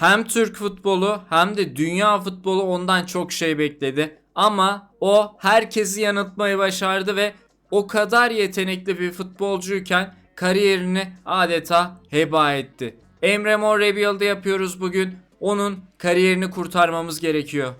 Hem Türk futbolu hem de dünya futbolu ondan çok şey bekledi. Ama o herkesi yanıltmayı başardı ve o kadar yetenekli bir futbolcuyken kariyerini adeta heba etti. Emre Mor Rebuild'ı yapıyoruz bugün. Onun kariyerini kurtarmamız gerekiyor.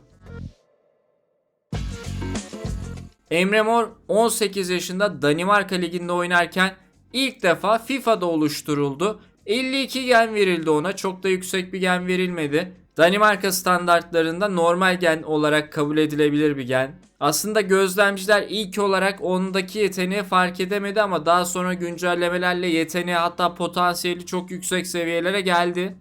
Emre Mor 18 yaşında Danimarka Ligi'nde oynarken ilk defa FIFA'da oluşturuldu. 52 gen verildi ona. Çok da yüksek bir gen verilmedi. Danimarka standartlarında normal gen olarak kabul edilebilir bir gen. Aslında gözlemciler ilk olarak ondaki yeteneği fark edemedi ama daha sonra güncellemelerle yeteneği hatta potansiyeli çok yüksek seviyelere geldi.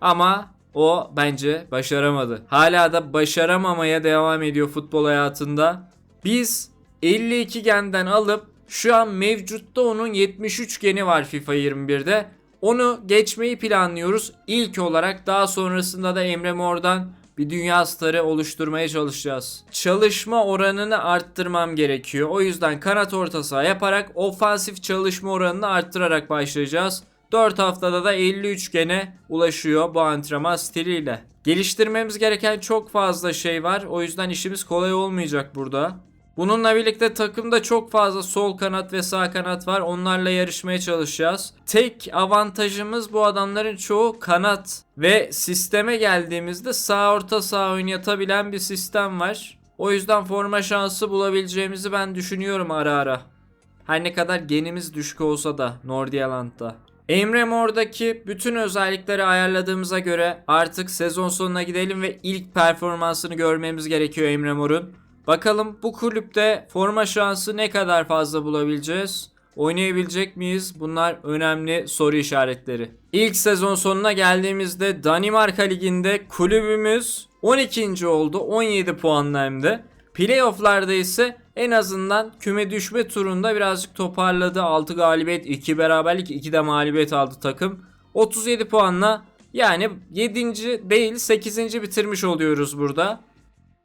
Ama o bence başaramadı. Hala da başaramamaya devam ediyor futbol hayatında. Biz 52 genden alıp şu an mevcutta onun 73 geni var FIFA 21'de. Onu geçmeyi planlıyoruz. İlk olarak daha sonrasında da Emre Mor'dan bir dünya starı oluşturmaya çalışacağız. Çalışma oranını arttırmam gerekiyor. O yüzden kanat orta saha yaparak ofansif çalışma oranını arttırarak başlayacağız. 4 haftada da 53 gene ulaşıyor bu antrenman stiliyle. Geliştirmemiz gereken çok fazla şey var. O yüzden işimiz kolay olmayacak burada. Bununla birlikte takımda çok fazla sol kanat ve sağ kanat var. Onlarla yarışmaya çalışacağız. Tek avantajımız bu adamların çoğu kanat ve sisteme geldiğimizde sağ orta sağ oynatabilen bir sistem var. O yüzden forma şansı bulabileceğimizi ben düşünüyorum ara ara. Her ne kadar genimiz düşük olsa da Nordiyaland'da. Emre Mor'daki bütün özellikleri ayarladığımıza göre artık sezon sonuna gidelim ve ilk performansını görmemiz gerekiyor Emre Mor'un. Bakalım bu kulüpte forma şansı ne kadar fazla bulabileceğiz? Oynayabilecek miyiz? Bunlar önemli soru işaretleri. İlk sezon sonuna geldiğimizde Danimarka Ligi'nde kulübümüz 12. oldu. 17 puanla hem de. Playoff'larda ise en azından küme düşme turunda birazcık toparladı. 6 galibiyet, 2 beraberlik, 2 de mağlubiyet aldı takım. 37 puanla yani 7. değil 8. bitirmiş oluyoruz burada.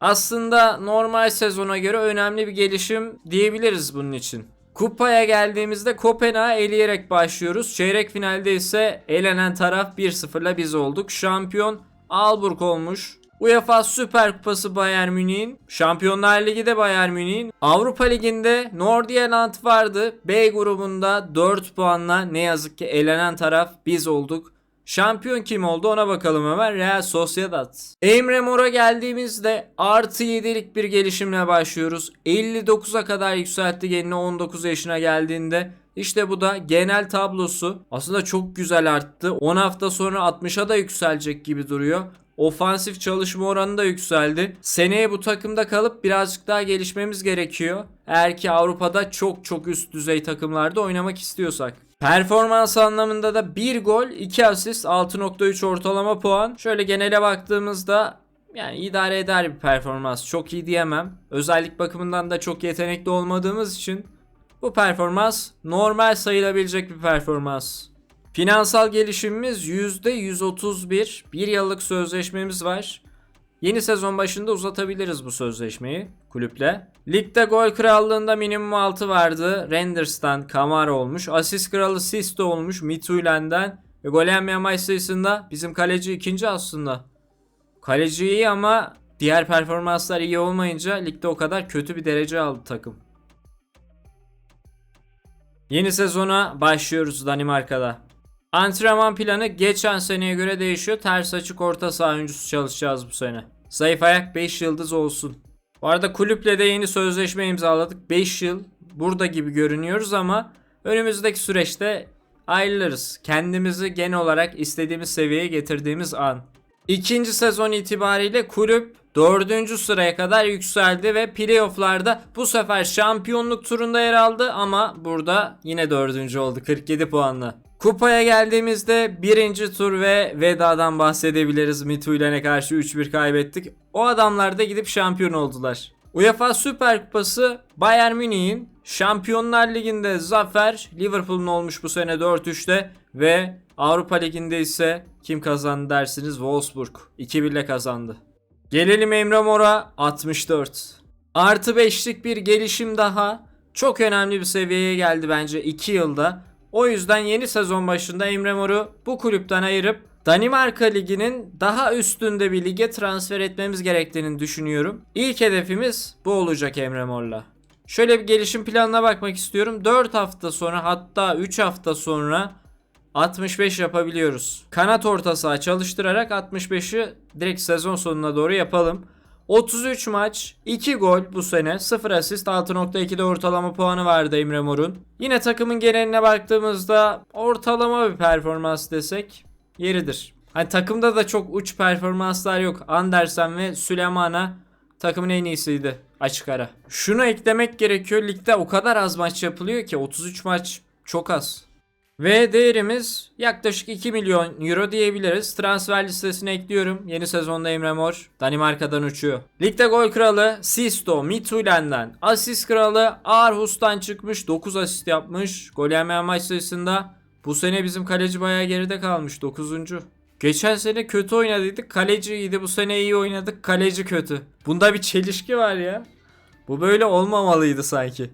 Aslında normal sezona göre önemli bir gelişim diyebiliriz bunun için. Kupaya geldiğimizde Kopenhag'ı eleyerek başlıyoruz. Çeyrek finalde ise elenen taraf 1-0'la biz olduk. Şampiyon Alburg olmuş. UEFA Süper Kupası Bayern Münih'in, Şampiyonlar Ligi de Bayern Münih'in, Avrupa Ligi'nde Nordirland vardı. B grubunda 4 puanla ne yazık ki elenen taraf biz olduk. Şampiyon kim oldu ona bakalım hemen. Real Sociedad. Emre Mor'a geldiğimizde artı 7'lik bir gelişimle başlıyoruz. 59'a kadar yükseltti genini 19 yaşına geldiğinde. İşte bu da genel tablosu. Aslında çok güzel arttı. 10 hafta sonra 60'a da yükselecek gibi duruyor. Ofansif çalışma oranı da yükseldi. Seneye bu takımda kalıp birazcık daha gelişmemiz gerekiyor. Eğer ki Avrupa'da çok çok üst düzey takımlarda oynamak istiyorsak. Performans anlamında da 1 gol, 2 asist, 6.3 ortalama puan. Şöyle genele baktığımızda yani idare eder bir performans. Çok iyi diyemem. Özellik bakımından da çok yetenekli olmadığımız için bu performans normal sayılabilecek bir performans. Finansal gelişimimiz %131. Bir yıllık sözleşmemiz var. Yeni sezon başında uzatabiliriz bu sözleşmeyi kulüple. Ligde gol krallığında minimum 6 vardı. Renders'tan Kamara olmuş. Asist kralı Sisto olmuş Mitulen'den. Ve gol yenmeyen maç sayısında bizim kaleci ikinci aslında. Kaleci iyi ama diğer performanslar iyi olmayınca ligde o kadar kötü bir derece aldı takım. Yeni sezona başlıyoruz Danimarka'da. Antrenman planı geçen seneye göre değişiyor. Ters açık orta saha oyuncusu çalışacağız bu sene. Zayıf ayak 5 yıldız olsun. Bu arada kulüple de yeni sözleşme imzaladık. 5 yıl burada gibi görünüyoruz ama önümüzdeki süreçte ayrılırız. Kendimizi genel olarak istediğimiz seviyeye getirdiğimiz an. İkinci sezon itibariyle kulüp dördüncü sıraya kadar yükseldi ve playofflarda bu sefer şampiyonluk turunda yer aldı ama burada yine dördüncü oldu 47 puanla. Kupaya geldiğimizde birinci tur ve vedadan bahsedebiliriz. Midtjylland'e karşı 3-1 kaybettik. O adamlar da gidip şampiyon oldular. UEFA Süper Kupası Bayern Münih'in Şampiyonlar Ligi'nde zafer Liverpool'un olmuş bu sene 4-3'te ve Avrupa Ligi'nde ise kim kazandı dersiniz Wolfsburg 2-1 ile kazandı. Gelelim Emre Mor'a 64. Artı 5'lik bir gelişim daha. Çok önemli bir seviyeye geldi bence 2 yılda. O yüzden yeni sezon başında Emre Mor'u bu kulüpten ayırıp Danimarka Ligi'nin daha üstünde bir lige transfer etmemiz gerektiğini düşünüyorum. İlk hedefimiz bu olacak Emre Mor'la. Şöyle bir gelişim planına bakmak istiyorum. 4 hafta sonra hatta 3 hafta sonra 65 yapabiliyoruz. Kanat orta saha çalıştırarak 65'i direkt sezon sonuna doğru yapalım. 33 maç, 2 gol bu sene, 0 asist, 6.2'de ortalama puanı vardı Emre Mor'un. Yine takımın geneline baktığımızda ortalama bir performans desek yeridir. Hani takımda da çok uç performanslar yok. Andersen ve Süleymana takımın en iyisiydi açık ara. Şunu eklemek gerekiyor. Ligde o kadar az maç yapılıyor ki 33 maç çok az. Ve değerimiz yaklaşık 2 milyon euro diyebiliriz. Transfer listesine ekliyorum. Yeni sezonda Emre Mor Danimarka'dan uçuyor. Ligde gol kralı Sisto Midtjylland'den. Asist kralı Aarhus'tan çıkmış. 9 asist yapmış. Gol yemeyen maç sayısında bu sene bizim kaleci bayağı geride kalmış. 9. Geçen sene kötü oynadıydık. Kaleci iyiydi. Bu sene iyi oynadık. Kaleci kötü. Bunda bir çelişki var ya. Bu böyle olmamalıydı sanki.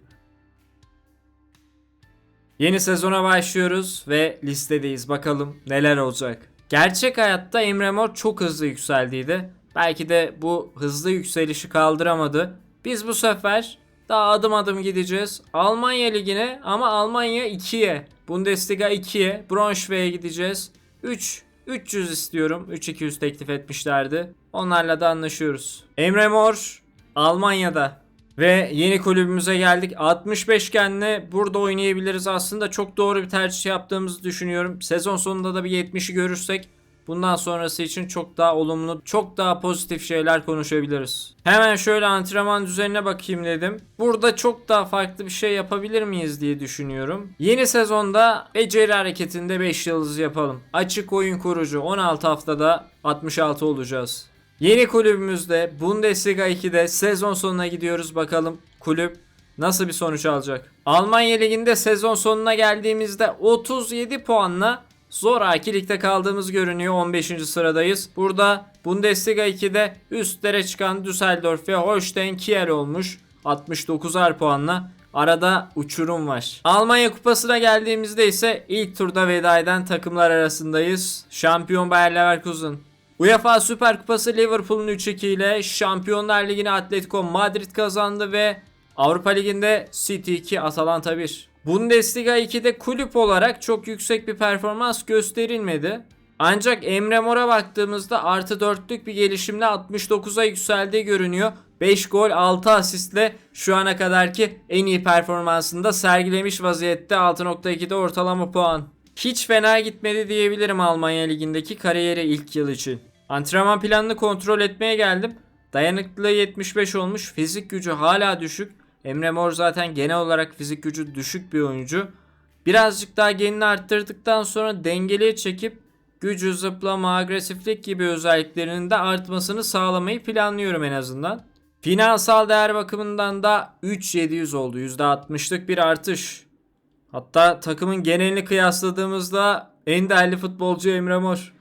Yeni sezona başlıyoruz ve listedeyiz. Bakalım neler olacak. Gerçek hayatta Emre Mor çok hızlı yükseldiydi. Belki de bu hızlı yükselişi kaldıramadı. Biz bu sefer daha adım adım gideceğiz. Almanya Ligi'ne ama Almanya 2'ye. Bundesliga 2'ye. Braunschweig'e gideceğiz. 3 300 istiyorum. 3-200 teklif etmişlerdi. Onlarla da anlaşıyoruz. Emre Mor Almanya'da. Ve yeni kulübümüze geldik. 65 genle burada oynayabiliriz. Aslında çok doğru bir tercih yaptığımızı düşünüyorum. Sezon sonunda da bir 70'i görürsek bundan sonrası için çok daha olumlu, çok daha pozitif şeyler konuşabiliriz. Hemen şöyle antrenman düzenine bakayım dedim. Burada çok daha farklı bir şey yapabilir miyiz diye düşünüyorum. Yeni sezonda beceri hareketinde 5 yıldız yapalım. Açık oyun kurucu 16 haftada 66 olacağız. Yeni kulübümüzde Bundesliga 2'de sezon sonuna gidiyoruz bakalım kulüp nasıl bir sonuç alacak. Almanya Ligi'nde sezon sonuna geldiğimizde 37 puanla zoraki ligde kaldığımız görünüyor 15. sıradayız. Burada Bundesliga 2'de üstlere çıkan Düsseldorf ve Holstein Kiel olmuş 69'ar puanla. Arada uçurum var. Almanya Kupası'na geldiğimizde ise ilk turda veda eden takımlar arasındayız. Şampiyon Bayer Leverkusen UEFA Süper Kupası Liverpool'un 3-2 ile Şampiyonlar Ligi'ni Atletico Madrid kazandı ve Avrupa Ligi'nde City 2 Atalanta 1. Bundesliga 2'de kulüp olarak çok yüksek bir performans gösterilmedi. Ancak Emre Mor'a baktığımızda artı 4'lük bir gelişimle 69'a yükseldiği görünüyor. 5 gol 6 asistle şu ana kadarki en iyi performansını da sergilemiş vaziyette 6.2'de ortalama puan. Hiç fena gitmedi diyebilirim Almanya Ligi'ndeki kariyeri ilk yıl için. Antrenman planını kontrol etmeye geldim. Dayanıklılığı 75 olmuş. Fizik gücü hala düşük. Emre Mor zaten genel olarak fizik gücü düşük bir oyuncu. Birazcık daha genini arttırdıktan sonra dengeliye çekip gücü, zıplama, agresiflik gibi özelliklerinin de artmasını sağlamayı planlıyorum en azından. Finansal değer bakımından da 3700 oldu. %60'lık bir artış. Hatta takımın genelini kıyasladığımızda en değerli futbolcu Emre Mor.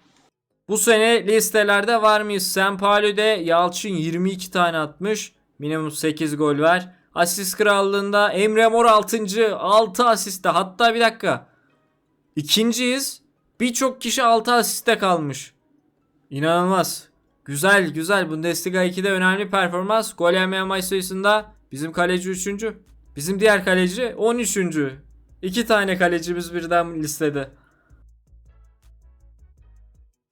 Bu sene listelerde var mıyız? Sempali'de Yalçın 22 tane atmış. Minimum 8 gol var. Asist krallığında Emre Mor 6. 6 asiste. Hatta bir dakika. İkinciyiz. Birçok kişi 6 asiste kalmış. İnanılmaz. Güzel güzel. Bundesliga 2'de önemli performans. Gol yemeyen maç sayısında bizim kaleci 3. Bizim diğer kaleci 13. İki tane kalecimiz birden listede.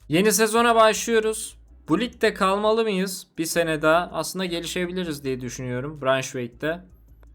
Yeni sezona başlıyoruz. Bu ligde kalmalı mıyız? Bir sene daha aslında gelişebiliriz diye düşünüyorum Braunschweig'de.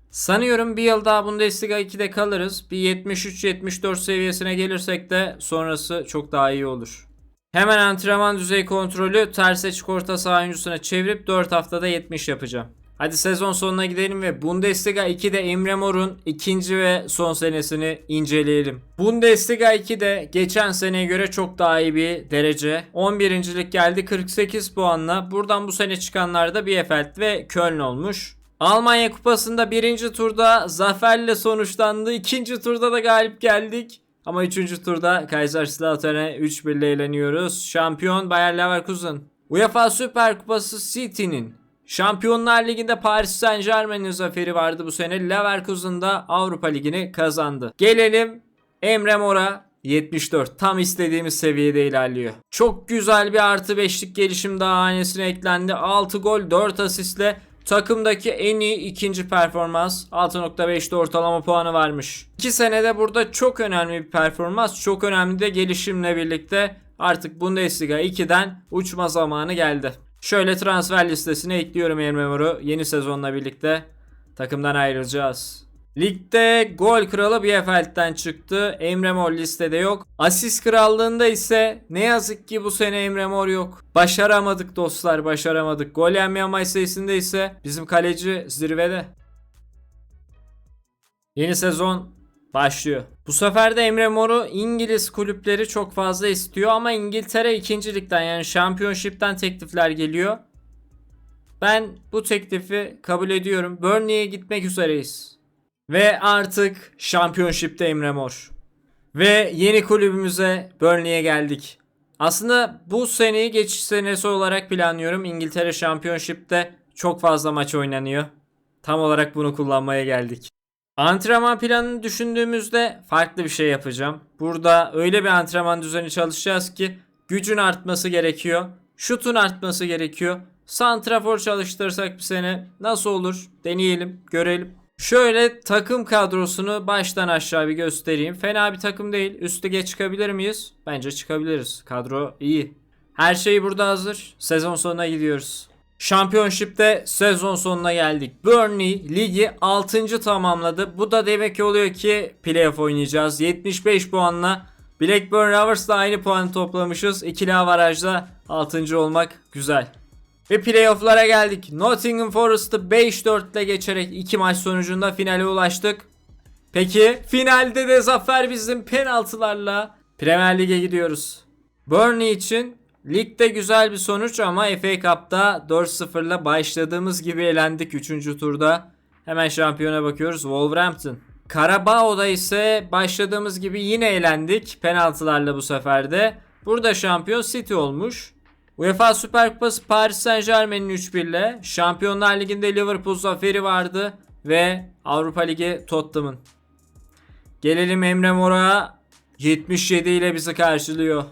Sanıyorum bir yıl daha Bundesliga 2'de kalırız. Bir 73-74 seviyesine gelirsek de sonrası çok daha iyi olur. Hemen antrenman düzey kontrolü ters açık orta saha oyuncusuna çevirip 4 haftada 70 yapacağım. Hadi sezon sonuna gidelim ve Bundesliga 2'de Emre Mor'un ikinci ve son senesini inceleyelim. Bundesliga 2'de geçen seneye göre çok daha iyi bir derece. 11. lig geldi 48 puanla. Buradan bu sene çıkanlar da Bielefeld ve Köln olmuş. Almanya Kupası'nda birinci turda zaferle sonuçlandı. İkinci turda da galip geldik. Ama üçüncü turda Kaiserslautern'e 3-1 ile eğleniyoruz. Şampiyon Bayer Leverkusen. UEFA Süper Kupası City'nin Şampiyonlar Ligi'nde Paris Saint Germain'in zaferi vardı bu sene. Leverkusen da Avrupa Ligi'ni kazandı. Gelelim Emre Mor'a. 74. Tam istediğimiz seviyede ilerliyor. Çok güzel bir artı 5'lik gelişim daha hanesine eklendi. 6 gol 4 asistle takımdaki en iyi ikinci performans. 6.5'te ortalama puanı varmış. 2 senede burada çok önemli bir performans. Çok önemli de gelişimle birlikte artık Bundesliga 2'den uçma zamanı geldi. Şöyle transfer listesine ekliyorum Emre Mor'u yeni sezonla birlikte. Takımdan ayrılacağız. Ligde gol kralı Biefeld'den çıktı. Emre Mor listede yok. Asist krallığında ise ne yazık ki bu sene Emre Mor yok. Başaramadık dostlar başaramadık. Gol yenmeyen maç sayısında ise bizim kaleci zirvede. Yeni sezon başlıyor. Bu sefer de Emre Mor'u İngiliz kulüpleri çok fazla istiyor ama İngiltere 2. ligden yani Championship'ten teklifler geliyor. Ben bu teklifi kabul ediyorum. Burnley'e gitmek üzereyiz. Ve artık Championship'te Emre Mor. Ve yeni kulübümüze Burnley'e geldik. Aslında bu seneyi geçiş senesi olarak planlıyorum. İngiltere Championship'te çok fazla maç oynanıyor. Tam olarak bunu kullanmaya geldik. Antrenman planını düşündüğümüzde farklı bir şey yapacağım. Burada öyle bir antrenman düzeni çalışacağız ki gücün artması gerekiyor. Şutun artması gerekiyor. Santrafor çalıştırsak bir sene nasıl olur? Deneyelim, görelim. Şöyle takım kadrosunu baştan aşağı bir göstereyim. Fena bir takım değil. Üst lige çıkabilir miyiz? Bence çıkabiliriz. Kadro iyi. Her şey burada hazır. Sezon sonuna gidiyoruz. Championship'te sezon sonuna geldik. Burnley ligi 6. tamamladı. Bu da demek oluyor ki playoff oynayacağız. 75 puanla Blackburn Rovers'la aynı puanı toplamışız. İkili avarajda 6. olmak güzel. Ve playoff'lara geldik. Nottingham Forest'ı 5-4 ile geçerek 2 maç sonucunda finale ulaştık. Peki finalde de zafer bizim penaltılarla Premier Lig'e gidiyoruz. Burnley için ligde güzel bir sonuç ama FA Cup'ta 4-0 ile başladığımız gibi elendik 3. turda. Hemen şampiyona bakıyoruz Wolverhampton. Karabao'da ise başladığımız gibi yine elendik penaltılarla bu sefer de. Burada şampiyon City olmuş. UEFA Süper Kupası Paris Saint Germain'in 3-1 ile Şampiyonlar Ligi'nde Liverpool zaferi vardı ve Avrupa Ligi Tottenham'ın. Gelelim Emre Mor'a 77 ile bizi karşılıyor.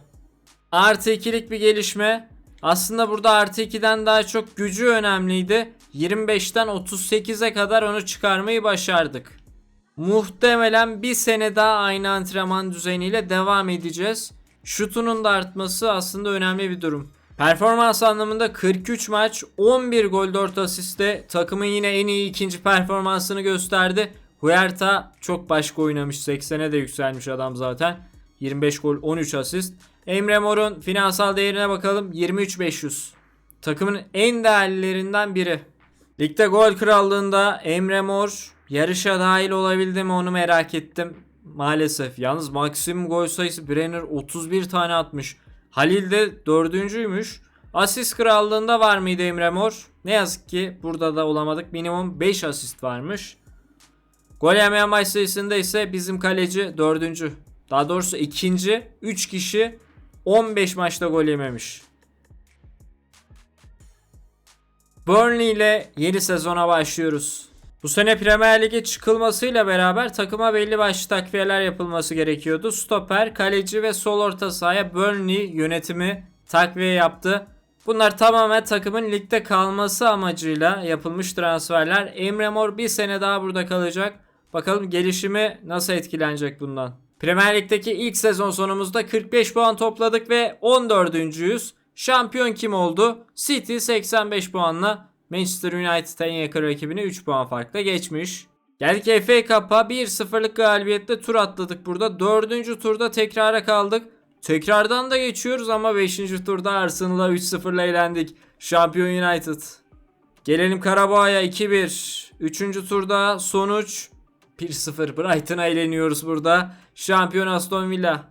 Artı 2'lik bir gelişme. Aslında burada artı 2'den daha çok gücü önemliydi. 25'ten 38'e kadar onu çıkarmayı başardık. Muhtemelen bir sene daha aynı antrenman düzeniyle devam edeceğiz. Şutunun da artması aslında önemli bir durum. Performans anlamında 43 maç 11 gol 4 asiste takımın yine en iyi ikinci performansını gösterdi. Huerta çok başka oynamış 80'e de yükselmiş adam zaten. 25 gol 13 asist. Emre Mor'un finansal değerine bakalım 23.500. Takımın en değerlilerinden biri. Ligde gol krallığında Emre Mor yarışa dahil olabildi mi onu merak ettim. Maalesef. Yalnız maksimum gol sayısı Brenner 31 tane atmış. Halil de dördüncüymüş. Asist krallığında var mıydı Emre Mor? Ne yazık ki burada da olamadık. Minimum 5 asist varmış. Gol yemeyen maç sayısında ise bizim kaleci dördüncü. Daha doğrusu ikinci. 3 kişi 15 maçta gol yememiş. Burnley ile yeni sezona başlıyoruz. Bu sene Premier Lig'e çıkılmasıyla beraber takıma belli başlı takviyeler yapılması gerekiyordu. Stoper, kaleci ve sol orta sahaya Burnley yönetimi takviye yaptı. Bunlar tamamen takımın ligde kalması amacıyla yapılmış transferler. Emre Mor bir sene daha burada kalacak. Bakalım gelişimi nasıl etkilenecek bundan. Premier Lig'deki ilk sezon sonumuzda 45 puan topladık ve 14.yüz. Şampiyon kim oldu? City 85 puanla Manchester United'ın yakın rakibini 3 puan farkla geçmiş. Geldik FA Cup'a 1-0'lık galibiyetle tur atladık burada. 4. turda tekrara kaldık. Tekrardan da geçiyoruz ama 5. turda Arsenal'a 3-0'la elendik. Şampiyon United. Gelelim Karabağ'a 2-1. 3. turda sonuç 1-0 Brighton'a eğleniyoruz burada. Şampiyon Aston Villa.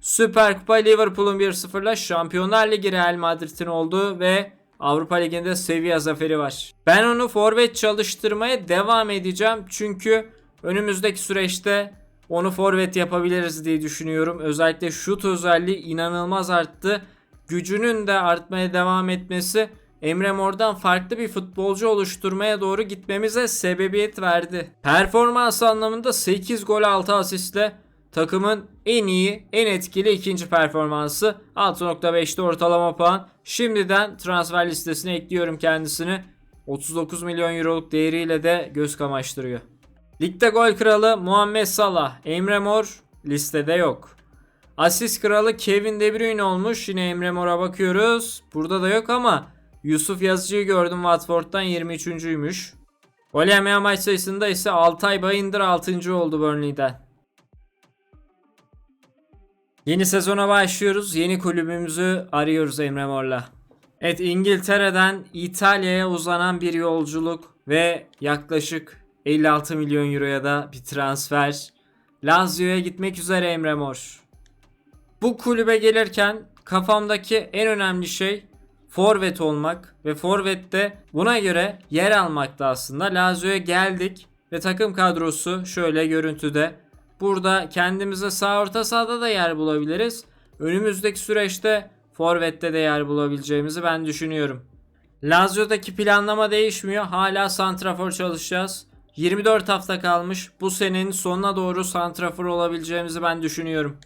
Süper Kupa Liverpool'un 1-0'la Şampiyonlar Ligi Real Madrid'in olduğu ve Avrupa Ligi'nde seviye zaferi var. Ben onu forvet çalıştırmaya devam edeceğim. Çünkü önümüzdeki süreçte onu forvet yapabiliriz diye düşünüyorum. Özellikle şut özelliği inanılmaz arttı. Gücünün de artmaya devam etmesi Emre Mor'dan farklı bir futbolcu oluşturmaya doğru gitmemize sebebiyet verdi. Performans anlamında 8 gol 6 asistle takımın en iyi, en etkili ikinci performansı. 6.5'te ortalama puan. Şimdiden transfer listesine ekliyorum kendisini. 39 milyon euroluk değeriyle de göz kamaştırıyor. Ligde gol kralı Muhammed Salah, Emre Mor listede yok. Asist kralı Kevin De Bruyne olmuş. Yine Emre Mor'a bakıyoruz. Burada da yok ama Yusuf Yazıcı'yı gördüm Watford'dan 23.'üymüş. Gol yemeyen maç sayısında ise Altay Bayındır 6. oldu Burnley'den. Yeni sezona başlıyoruz. Yeni kulübümüzü arıyoruz Emre Mor'la. Evet İngiltere'den İtalya'ya uzanan bir yolculuk ve yaklaşık 56 milyon euroya da bir transfer. Lazio'ya gitmek üzere Emre Mor. Bu kulübe gelirken kafamdaki en önemli şey forvet olmak ve forvette buna göre yer almakta aslında. Lazio'ya geldik ve takım kadrosu şöyle görüntüde. Burada kendimize sağ orta sahada da yer bulabiliriz. Önümüzdeki süreçte forvette de yer bulabileceğimizi ben düşünüyorum. Lazio'daki planlama değişmiyor. Hala santrafor çalışacağız. 24 hafta kalmış. Bu senenin sonuna doğru santrafor olabileceğimizi ben düşünüyorum.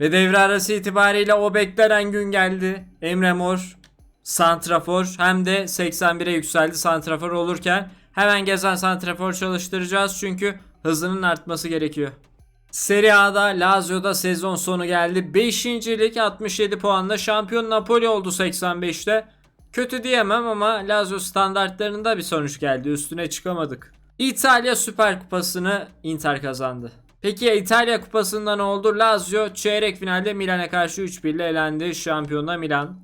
Ve devre arası itibariyle o beklenen gün geldi. Emre Mor santrafor hem de 81'e yükseldi santrafor olurken hemen gezen santrafor çalıştıracağız çünkü hızının artması gerekiyor. Serie A'da Lazio'da sezon sonu geldi. 5. lig 67 puanla şampiyon Napoli oldu 85'te. Kötü diyemem ama Lazio standartlarında bir sonuç geldi. Üstüne çıkamadık. İtalya Süper Kupası'nı Inter kazandı. Peki ya İtalya Kupası'nda ne oldu? Lazio çeyrek finalde Milan'a karşı 3-1 ile elendi. Şampiyonda Milan.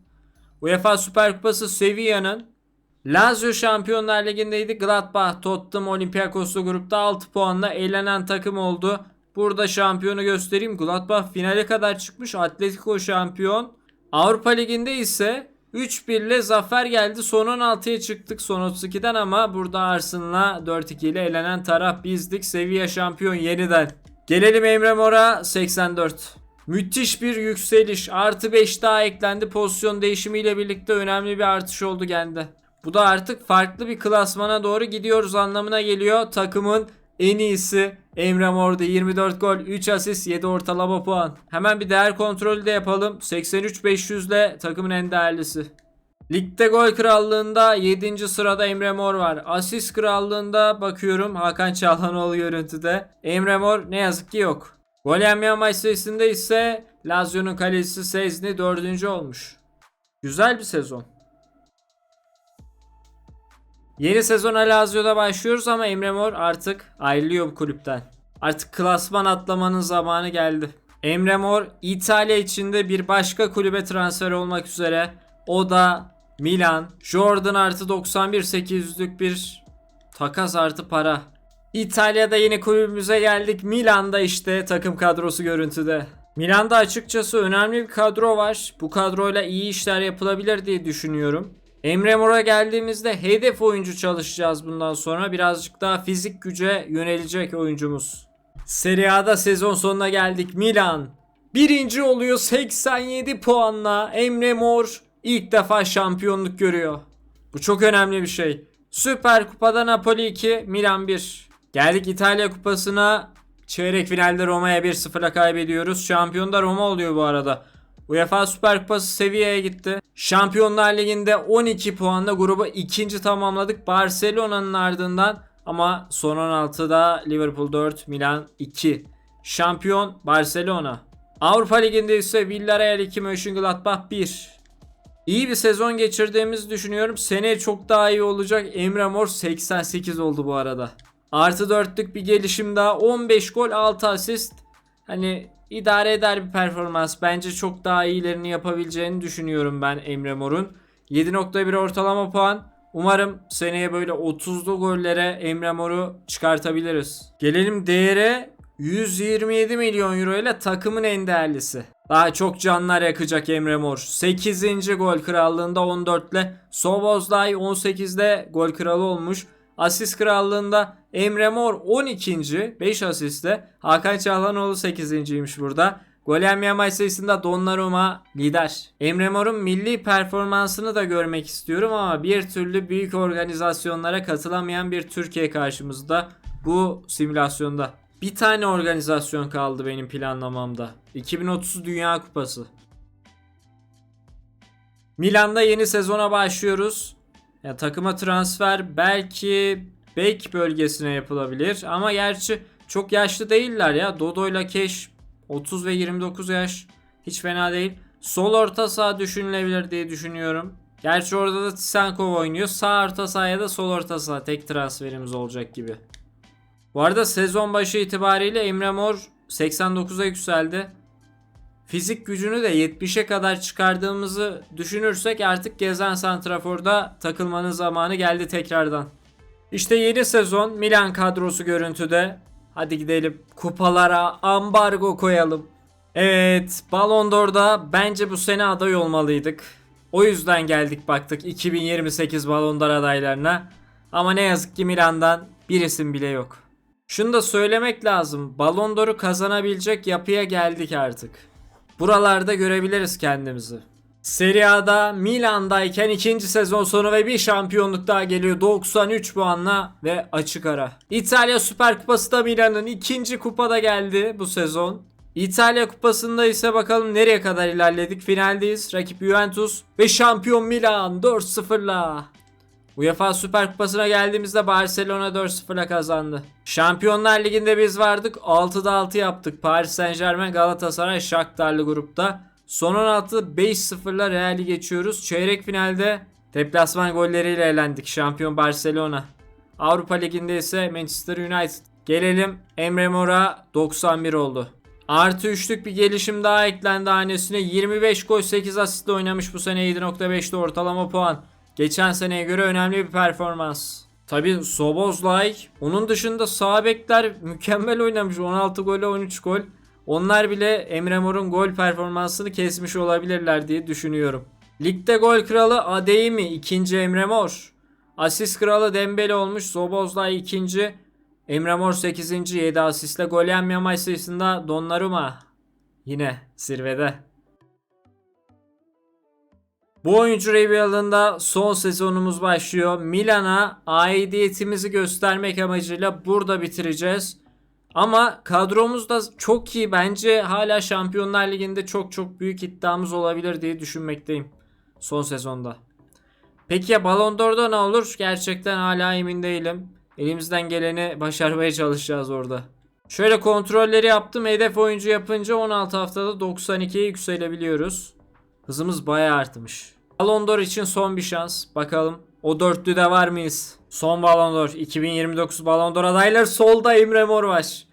UEFA Süper Kupası Sevilla'nın Lazio Şampiyonlar Ligi'ndeydi. Gladbach, Tottenham, Olympiakos'lu grupta 6 puanla elenen takım oldu. Burada şampiyonu göstereyim. Gladbach finale kadar çıkmış. Atletico şampiyon. Avrupa Ligi'nde ise 3-1 ile zafer geldi. Son 16'ya çıktık son 32'den ama burada Arsenal'a 4-2 ile elenen taraf bizdik. Sevilla şampiyon yeniden. Gelelim Emre Mor'a 84. Müthiş bir yükseliş. Artı 5 daha eklendi. Pozisyon değişimiyle birlikte önemli bir artış oldu geldi. Bu da artık farklı bir klasmana doğru gidiyoruz anlamına geliyor. Takımın en iyisi Emre Mor'da 24 gol, 3 asist, 7 ortalama puan. Hemen bir değer kontrolü de yapalım. 83-500 ile takımın en değerlisi. Ligde gol krallığında 7. sırada Emre Mor var. Asist krallığında bakıyorum Hakan Çalhanoğlu görüntüde. Emre Mor ne yazık ki yok. Gol yemeyen maç sayısında ise Lazio'nun kalecisi Sezni 4. olmuş. Güzel bir sezon. Yeni sezona Lazio'da başlıyoruz ama Emre Mor artık ayrılıyor bu kulüpten. Artık klasman atlamanın zamanı geldi. Emre Mor İtalya içinde bir başka kulübe transfer olmak üzere. O da Milan. Jordan artı 91 800'lük bir takas artı para. İtalya'da yeni kulübümüze geldik. Milan'da işte takım kadrosu görüntüde. Milan'da açıkçası önemli bir kadro var. Bu kadroyla iyi işler yapılabilir diye düşünüyorum. Emre Mor'a geldiğimizde hedef oyuncu çalışacağız bundan sonra. Birazcık daha fizik güce yönelecek oyuncumuz. Serie A'da sezon sonuna geldik. Milan birinci oluyor 87 puanla. Emre Mor ilk defa şampiyonluk görüyor. Bu çok önemli bir şey. Süper Kupa'da Napoli 2, Milan 1. Geldik İtalya Kupası'na. Çeyrek finalde Roma'ya 1-0'la kaybediyoruz. Şampiyon da Roma oluyor bu arada. UEFA Süper Kupası seviyeye gitti. Şampiyonlar Ligi'nde 12 puanla grubu ikinci tamamladık. Barcelona'nın ardından ama son 16'da Liverpool 4, Milan 2. Şampiyon Barcelona. Avrupa Ligi'nde ise Villarreal 2, Mönchengladbach 1. İyi bir sezon geçirdiğimizi düşünüyorum. Seneye çok daha iyi olacak. Emre Mor 88 oldu bu arada. Artı 4'lük bir gelişim daha. 15 gol 6 asist. Hani idare eder bir performans. Bence çok daha iyilerini yapabileceğini düşünüyorum ben Emre Mor'un. 7.1 ortalama puan. Umarım seneye böyle 30'lu gollere Emre Mor'u çıkartabiliriz. Gelelim değere 127 milyon euro ile takımın en değerlisi. Daha çok canlar yakacak Emre Mor. 8. gol krallığında 14 ile Sobozlay 18'de gol kralı olmuş. Asist krallığında Emre Mor 12. 5 asiste. Hakan Çalhanoğlu 8.ymiş burada. Gol yemeyen maç sayısında Donnarumma lider. Emre Mor'un milli performansını da görmek istiyorum ama bir türlü büyük organizasyonlara katılamayan bir Türkiye karşımızda bu simülasyonda. Bir tane organizasyon kaldı benim planlamamda. 2030 Dünya Kupası. Milan'da yeni sezona başlıyoruz. Ya takıma transfer belki bek bölgesine yapılabilir ama gerçi çok yaşlı değiller ya. Dodo ile Keş 30 ve 29 yaş hiç fena değil. Sol orta saha düşünülebilir diye düşünüyorum. Gerçi orada da Tisenkov oynuyor. Sağ orta sahaya da sol orta saha tek transferimiz olacak gibi. Bu arada sezon başı itibariyle Emre Mor 89'a yükseldi. Fizik gücünü de 70'e kadar çıkardığımızı düşünürsek artık Gezen Santrafor'da takılmanın zamanı geldi tekrardan. İşte yeni sezon Milan kadrosu görüntüde. Hadi gidelim kupalara ambargo koyalım. Evet Ballon d'Or'da bence bu sene aday olmalıydık. O yüzden geldik baktık 2028 Ballon d'Or adaylarına. Ama ne yazık ki Milan'dan bir isim bile yok. Şunu da söylemek lazım. Ballon d'Or'u kazanabilecek yapıya geldik artık. Buralarda görebiliriz kendimizi. Serie A'da Milan'dayken ikinci sezon sonu ve bir şampiyonluk daha geliyor 93 puanla ve açık ara. İtalya Süper Kupası da Milan'ın ikinci kupada geldi bu sezon. İtalya Kupası'nda ise bakalım nereye kadar ilerledik. Finaldeyiz. Rakip Juventus ve şampiyon Milan 4-0'la. UEFA Süper Kupası'na geldiğimizde Barcelona 4-0'la kazandı. Şampiyonlar Ligi'nde biz vardık. 6'da 6 yaptık. Paris Saint Germain, Galatasaray, Shakhtarlı grupta. Son 16 5-0'la Real'i geçiyoruz. Çeyrek finalde deplasman golleriyle elendik. Şampiyon Barcelona. Avrupa Ligi'nde ise Manchester United. Gelelim Emre Mor'a 91 oldu. Artı üçlük bir gelişim daha eklendi hanesine. 25 gol 8 asistle oynamış bu sene 7.5'te ortalama puan. Geçen seneye göre önemli bir performans. Tabi Sobozlay onun dışında sağ bekler mükemmel oynamış 16 gole 13 gol. Onlar bile Emre Mor'un gol performansını kesmiş olabilirler diye düşünüyorum. Ligde gol kralı Adeyemi ikinci Emre Mor. Asist kralı Dembele olmuş Sobozlay ikinci. Emre Mor 8. 7 asistle gol yenmeyen maç sayısında Donnarumma yine zirvede. Bu oyuncu reveal'ında son sezonumuz başlıyor. Milan'a aidiyetimizi göstermek amacıyla burada bitireceğiz. Ama kadromuz da çok iyi. Bence hala Şampiyonlar Ligi'nde çok çok büyük iddiamız olabilir diye düşünmekteyim. Son sezonda. Peki ya Ballon d'Or'da ne olur? Gerçekten hala emin değilim. Elimizden geleni başarmaya çalışacağız orada. Şöyle kontrolleri yaptım. Hedef oyuncu yapınca 16 haftada 92'ye yükselebiliyoruz. Hızımız bayağı artmış. Ballon d'Or için son bir şans. Bakalım o dörtlüde var mıyız? Son Ballon d'Or. 2029 Ballon d'Or adayları solda Emre Mor var.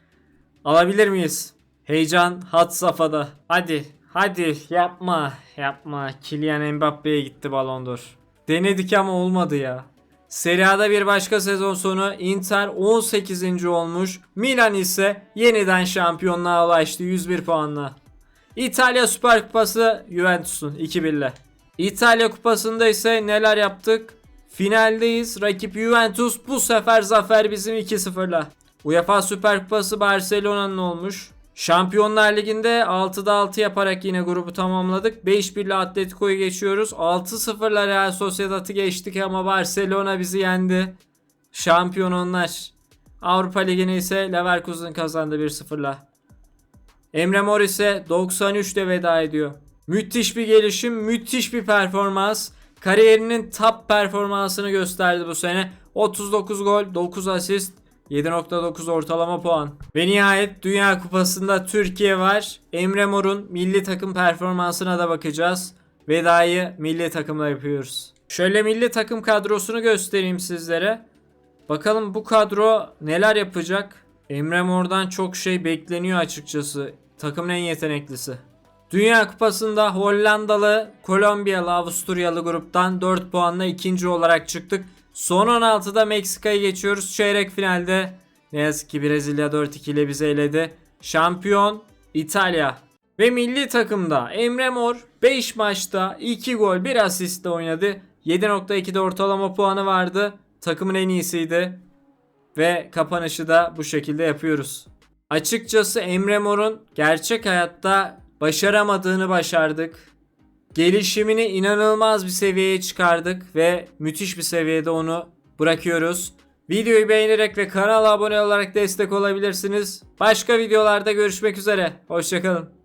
Alabilir miyiz? Heyecan had safhada. Hadi. Hadi yapma. Yapma. Kylian Mbappe'ye gitti Ballon d'Or. Denedik ama olmadı ya. Serie A'da bir başka sezon sonu Inter 18. olmuş. Milan ise yeniden şampiyonluğa ulaştı 101 puanla. İtalya Süper Kupası Juventus'un 2-1'le. İtalya Kupası'nda ise neler yaptık? Finaldeyiz. Rakip Juventus bu sefer zafer bizim 2-0'la. UEFA Süper Kupası Barcelona'nın olmuş. Şampiyonlar Ligi'nde 6'da 6 yaparak yine grubu tamamladık. 5-1 ile Atletico'yu geçiyoruz. 6-0'la Real Sociedad'ı geçtik ama Barcelona bizi yendi. Şampiyon onlar. Avrupa Ligi'ni ise Leverkusen kazandı 1-0'la. Emre Mor ise 93'te veda ediyor. Müthiş bir gelişim, müthiş bir performans. Kariyerinin top performansını gösterdi bu sene. 39 gol, 9 asist, 7.9 ortalama puan. Ve nihayet Dünya Kupası'nda Türkiye var. Emre Mor'un milli takım performansına da bakacağız. Vedayı milli takımla yapıyoruz. Şöyle milli takım kadrosunu göstereyim sizlere. Bakalım bu kadro neler yapacak? Emre Mor'dan çok şey bekleniyor açıkçası. Takımın en yeteneklisi. Dünya Kupası'nda Hollandalı, Kolombiyalı, Avusturyalı gruptan 4 puanla ikinci olarak çıktık. Son 16'da Meksika'yı geçiyoruz. Çeyrek finalde ne yazık ki Brezilya 4-2 ile bizi eledi. Şampiyon İtalya. Ve milli takımda Emre Mor 5 maçta 2 gol 1 asistle oynadı. 7.2'de ortalama puanı vardı. Takımın en iyisiydi. Ve kapanışı da bu şekilde yapıyoruz. Açıkçası Emre Mor'un gerçek hayatta başaramadığını başardık. Gelişimini inanılmaz bir seviyeye çıkardık ve müthiş bir seviyede onu bırakıyoruz. Videoyu beğenerek ve kanala abone olarak destek olabilirsiniz. Başka videolarda görüşmek üzere. Hoşçakalın.